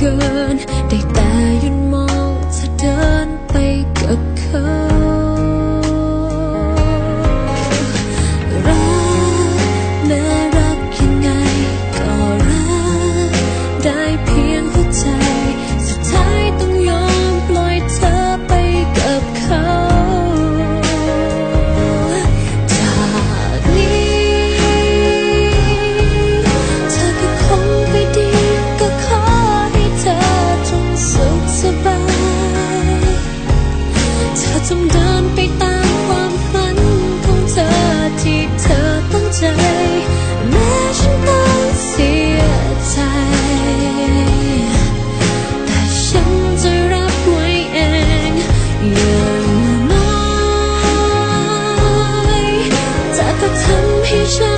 broken จงเดินไปตามความฝันของเธอที่เธอตั้งใจ แม้ฉันต้องเสียใจ แต่ฉันจะรับไว้เองอย่างน้อแต่ก็ทำให้ฉัน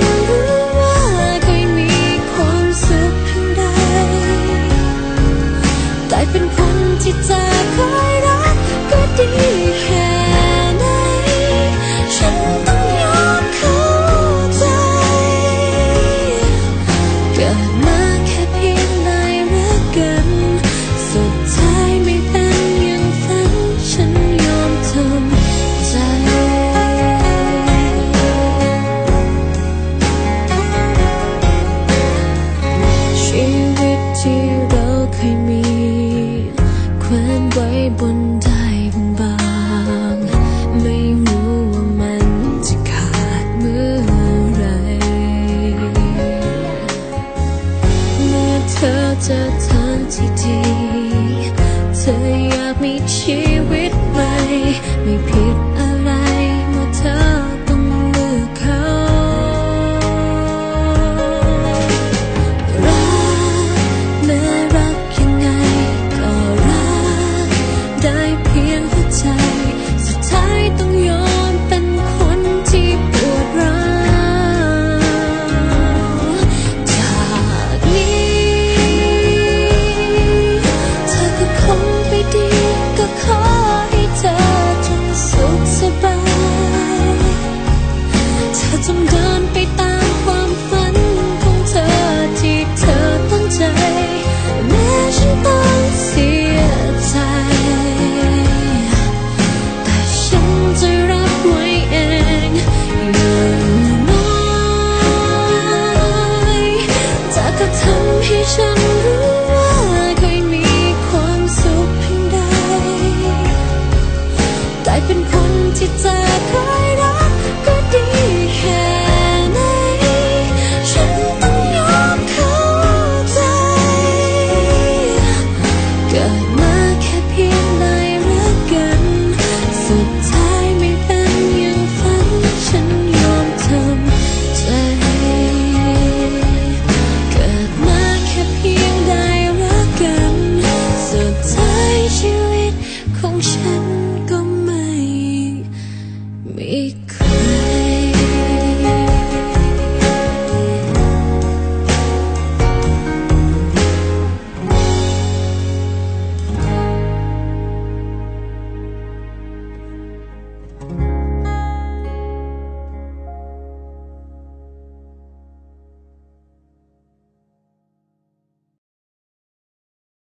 ปนได้บางไม่รู้ว่ามันจะขาดเมื่อไร เมื่อเธอจอทาที่ดี เธออยากมีชีวิตใหม่ไม่เพี Me.